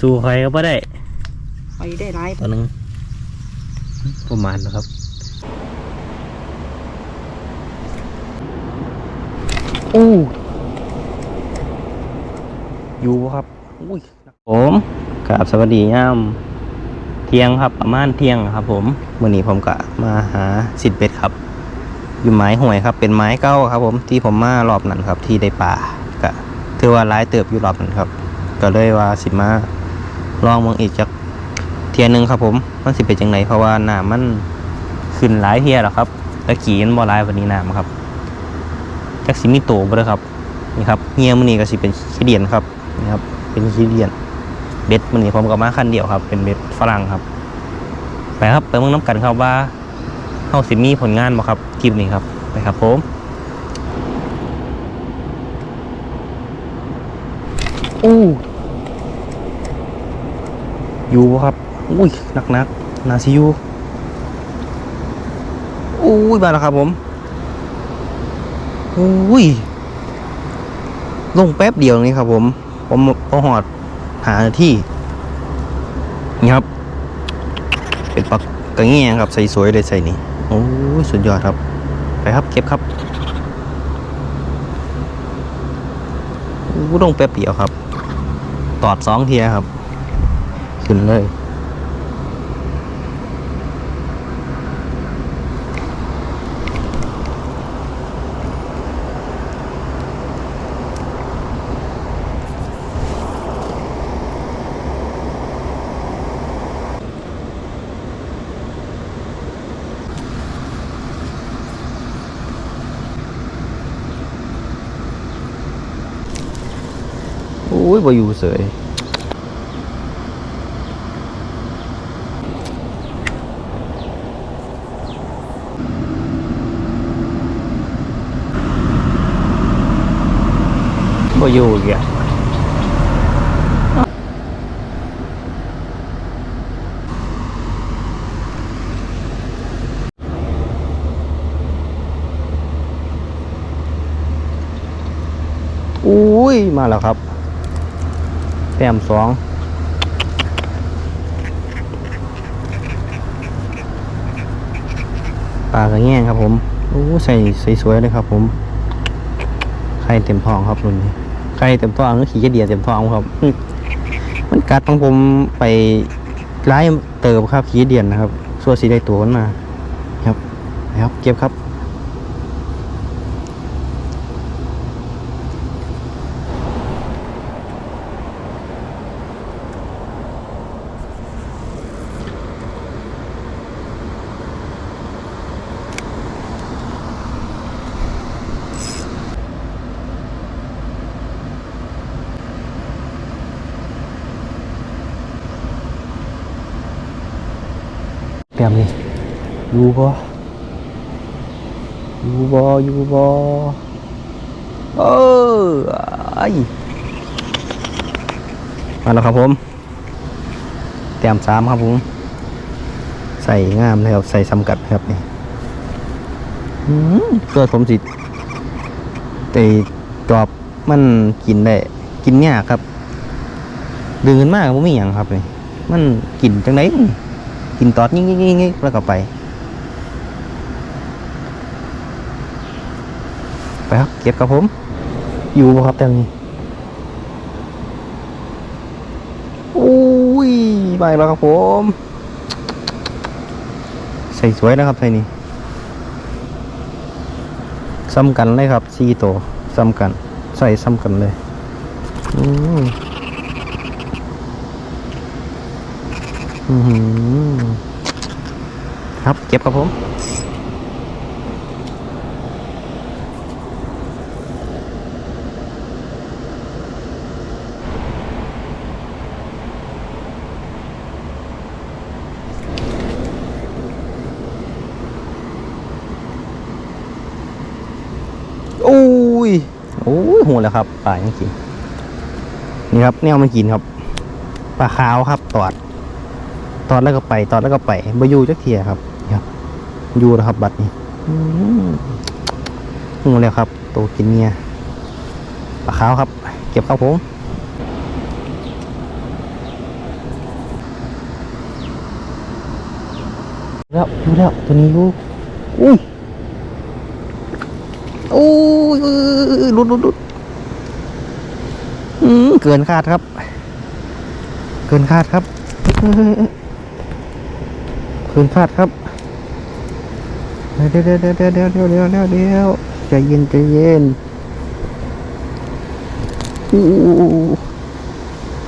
สู้ใครก็ไม่ได้ไปได้หลายตัวหนึงประมาณนะครับอู้อยู่บ่ครับอุ้ยผมกราบสวัสดียามเที่ยงครับประมาณเที่ยงครับ ผมวันนี้ผมก็มาหาสิทธิ์เป็ดครับอยู่ไม้ห่วยครับ เป็นไม้เก้าครับ ผมที่ผมมารอบนั้นครับ ที่ได้ป่าก็ถือว่าร้ายเติบอยู่รอบนั้นครับ ก็เลยว่าสิมา ลองมองอีกจักเทียหนึงครับผม มันสิเป็นจังไหนเพราะว่าน้ำมันขึ้นหลายเทียแล้วครับตะกี้มันบ่หลายวันนี้น้ำครับจักสิมีโตบ่เด้อครับนี่ครับเฮียมื้อนี้ก็สิเป็นขี้เดียนครับนี่ครับ เป็นขี้เดียนเบ็ดมื้อนี้ผมก็มาคันเดียวครับ เป็นเบ็ดฝรั่งครับ ไปครับไปเมืองน้ำกันครับว่าเฮาสิมีผลงานบ่ครับคลิปนี้ครับไปครับผมอู้ อยู่ครับ อุ้ยหนักนักๆนาซิยูอุ้ยมาแล้วครับผมอุ้ยลงแป๊บเดียวนี่ครับผม ผมพอหอดหาที่ นี่ครับ เป็นปลากกระเงี้ยงครับ ใส่สวยเลยใส่นี่โอ้ยสุดยอดครับ ไปครับเก็บครับอู้ลงแป๊บเดียวครับ ตอดสองเทียครับ ขึ้นเลยโอ้ยบ่ อยู่อีกอะอุ้ย มาแล้วครับ แต้มสองปลากระแง่งครับผม โอ้ใส่ใส่สวยเลยครับผม ไข่เต็มท้องครับรุ่นนี้ ไข่เต็มท้องก็ขี่กระเดียเต็มท้องครับ มันกัดของผมไปร้ายเติบครับขี่เดียนนะครับส่วนสีได้ตัวมันมา ครับ ครับ เก็บครับ แบบนี้อยู่บ่อยู่บ่อยู่บ่เออไอมาแล้วครับผมแต้มสามครับผม ใส่งามเลยครับ ใส่สำกัดครับนี่อืมเกิดผมสิแต่จอบมันกินได้ กินยากครับ ดึงขึ้นมากผมไม่อย่างครับนี่มันกินจังไดมัน กินตอดยิ่งยิ่งยิ่งแล้วก็ไป ไปครับ เก็บกับผม อยู่ครับแต่นี้อุ้ยไปแล้วครับผม ใส่สวยนะครับใส่นี่ซ้ำกันเลยครับสี่ตัวซ้ำกัน ใส่ซ้ำกันเลย อืม อื้อหือ ครับเก็บครับผมโอ้ยโอ้ยหัวแล้วครับปลายังกิน นี่ครับแนวมันกินครับ ปลาขาวครับตอด ตอนแล้วก็ไป ตอนแล้วก็ไปบอยู่จักเทียครับครับอยู่นะครับ บัตรนี้งูแล้วครับ ตัวกินเมียปลาขาวครับ เก็บข้าวผมแล้วอยู่แล้วตัวนี้ลูกอุ้ยอู้ยรุดรุดรุดเกินคาดครับ เกินคาดครับ เฮ้ยเกินคาดครับเดี๋ยวเดี๋ยวเดี๋ยวเดี๋ยวเดี๋ยวเดี๋ยวเดี๋ยวเดี๋ยวใจเย็นใจเย็นอู้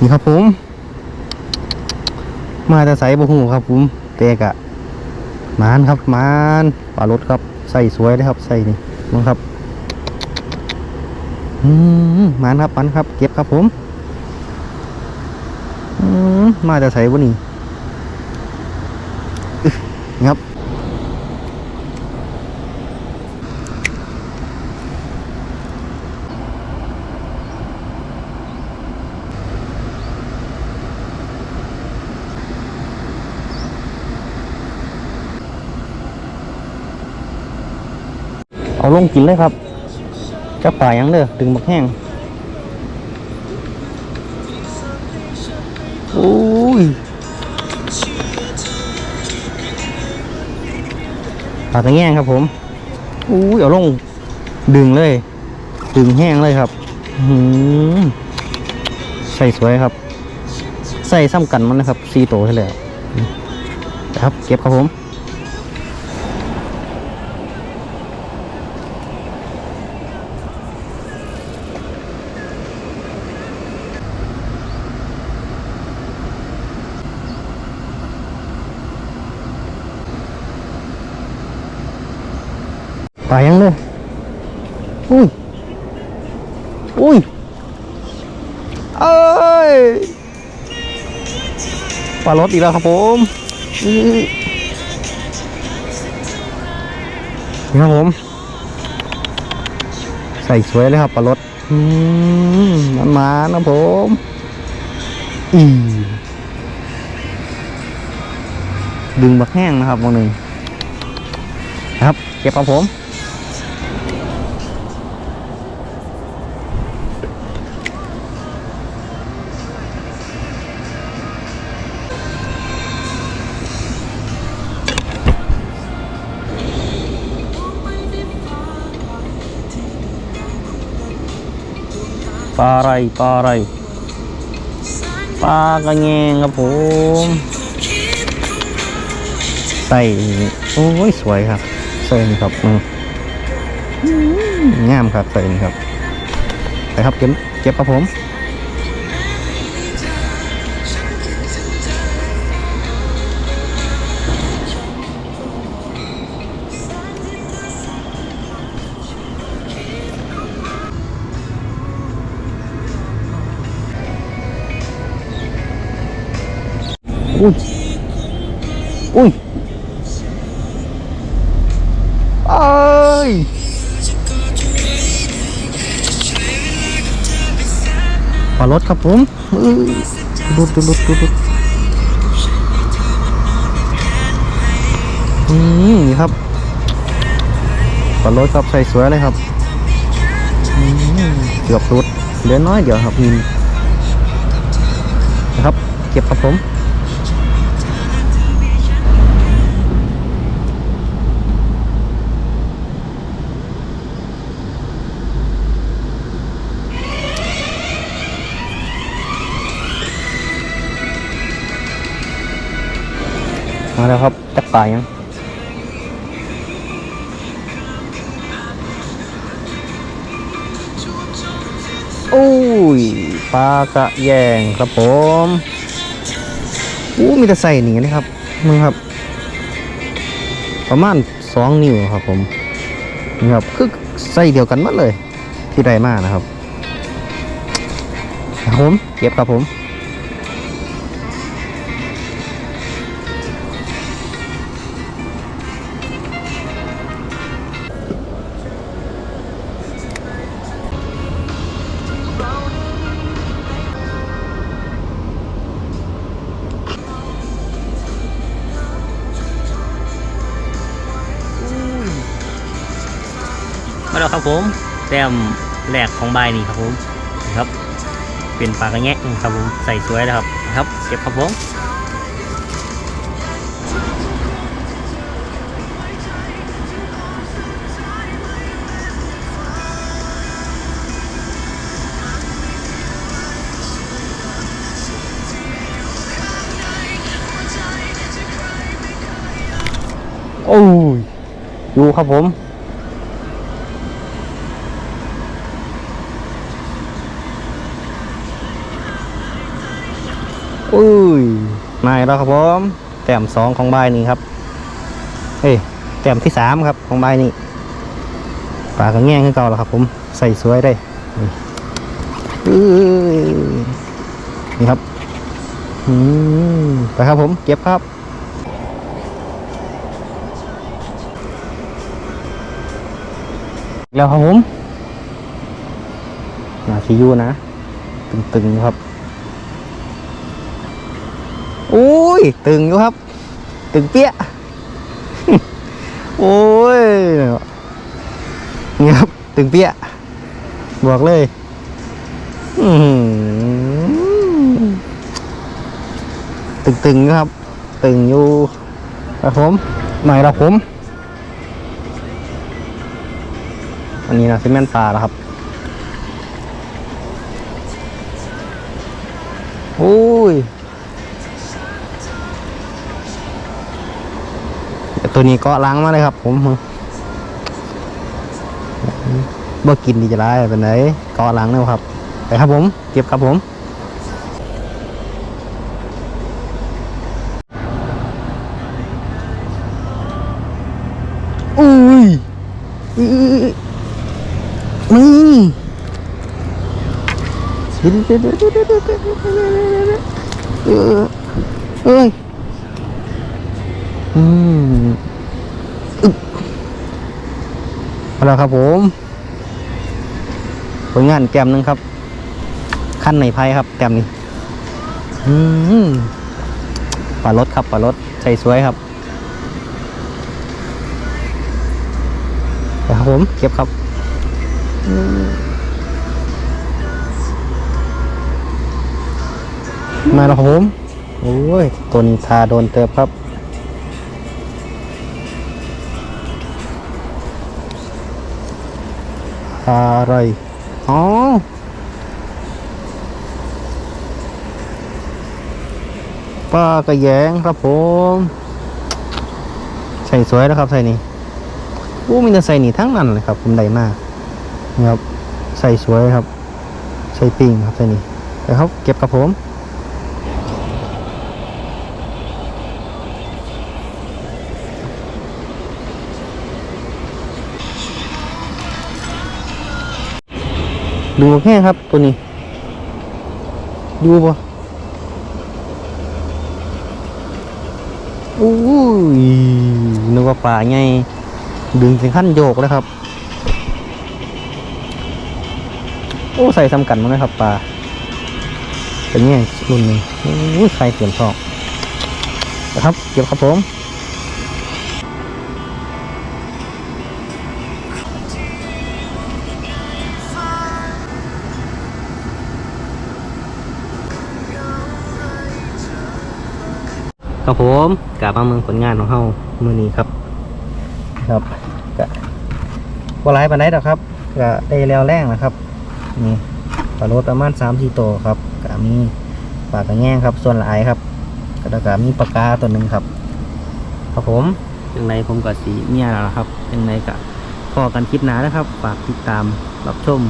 นี่ครับผม มาแต่ใส่บะหูครับผมเตกอะมานครับมานปลารถครับ ใส่สวยเลยครับ ใส่นี่มังครับอืมมานครับมันครับ เก็บครับผมอืมมาแต่ใส่บะนี่อึ๊ะนี่ ครับเอาลงกินเลยครับจะป่ายังเด้อดึงบักแห้งาตะแง่งครับผมอู้ยเอาลงดึงเลย ดึงแห้งเลยครับหือใส่สวยครับ ใส่ซ้ำกันมันนะครับซีโตให้แล้วครับ เก็บครับผม ตายังเลย อุ้ย อุ้ย เอ้ย ปลารถอีกแล้วครับผมนี่ครับผม ใส่สวยเลยครับปลารถมันมานะผมอีดึงบักแห้งนะครับวันหนึ่งครับ เก็บครับผม ปลาอะไรปลาอะไรปลากระแงงครับผมใส่โอ้ยสวยครับใส่นี่ครับอืงามครับใส่นี่ครับไปครับเก็บเก็บครับผม อุ้ยเอ้ยปลารถครับผมดูดดุดดุดดุดอืมนี่ครับปลารถครับใส่สวยเลยครับอืมเกือบรุดเหลือน้อยเดียวครับนี่นะครับ เก็บครับผม มาแล้วครับจักปลายังโอ้ยปลากระแยงครับผมอู้มีแต่ใส่หนีนะครับมึงครับ ประมาณสองนิ้วครับผมนี่ครับคือใส่เดียวกันหมดเลย ที่ได้มานะครับครับผมเก็บครับผม ครับผมแต้มแหลกของใบนี่ครับผมครับเป็นปากกระแงะครับผมใส่สวยนะครับครับเก็บครับผมโอ้ยดูครับผม อุ้ยมาอีกแล้วครับผมแต้มสองของใบนี้ครับเอ้ยแต้มที่สามครับของใบนี้ปลากระแง่งขึ้นเก่าแล้วครับผมใส่สวยได้นี่ครับไปครับผมเก็บครับแล้วครับผมนาชิยูนะ ตึงๆครับ อุ้ย ตึงอยู่ครับ ตึงเปี้ยโอ้ยนี่ครับตึงเปี้ยบอกเลยอื้อหือตึงๆอยู่ครับ ตึงอยู่ครับผมหน่อยละผม อันนี้นะซีเมนต์ปลาแล้วครับโอ้ย ตัวนี้ก็ล้างมาเลยครับ ผมเมื่อกินดีจะได้เป็นไหนก็ล้างแล้วครับไปครับผม เก็บครับผมอุ้ยมึงเอ้ยอืม เอาละครับผมผลงานแกมหนึงครับ ขั้นในไพ่ครับแกมนี้อืมปลารถครับปลารถใส่สวยครับครับผมเก็บครับมาแล้วครับผม โอ้ยตัวนี้ทาโดนเติบครับ อะไรอ๋อปลากระแยงครับผมใส่สวยแล้วครับใส่นี่อู้มีแต่ใส่นี่ทั้งนั้นเลยครับผมได้มากนะครับใส่สวยครับ ใส่ปิ่งครับใส่นี่ไปครับเก็บครับผม ดูแค่ครับตัวนี้ ดูปะอู้ยนึกว่าปลาไงดึงถึงขั้นโยกเลยครับ โอ้ใส่ซ้ำกันมั้งนะครับปลาเป็นไงรุ่นนี้โอ้ยใครเปลี่ยนทองนะครับ เก็บครับผม ครับผมกลับมาเมืองผลงานของเฮามือนี้ครับ ครับก็บ่หลายปานใดดอกครับก็ได้แล้วแรงนะครับ นี่ปลาโรดประมาณ3 4ตัวครับก็มีปลากระแง่งครับ ส่วนหลายครับก็แล้วก็มีปลากาตัวหนึ่งครับ ครับผมยังไงผมก็สีเมียแล้วล่ะครับยังไงก็พอกันคลิปหน้านะครับฝากติดตามรับชม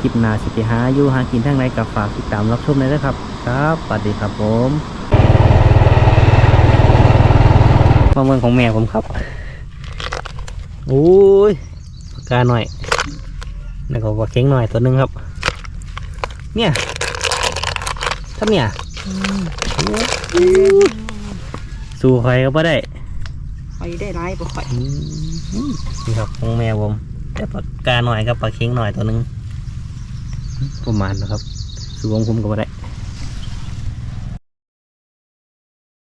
คลิปหน้าสิไปหาอยู่หากินทางไหนก็ฝากติดตามรับชมเลยนะครับ ครับสวัสดีครับผม มาเมืองของแม่ผมครับโอ้ยปากกาหน่อยแล้วก็ปลาเค็งหน่อยตัวหนึงครับ เนี่ยทำเนี่ยสู้ใครก็ไม่ได้ไปได้ร้ายบ่ค่อยอืมนี่ครับของแม่ผมแต่ปากกาหน่อยกับปลาเค็งหน่อยตัวหนึงประมาณนะครับ สู้ของผมก็ไม่ได้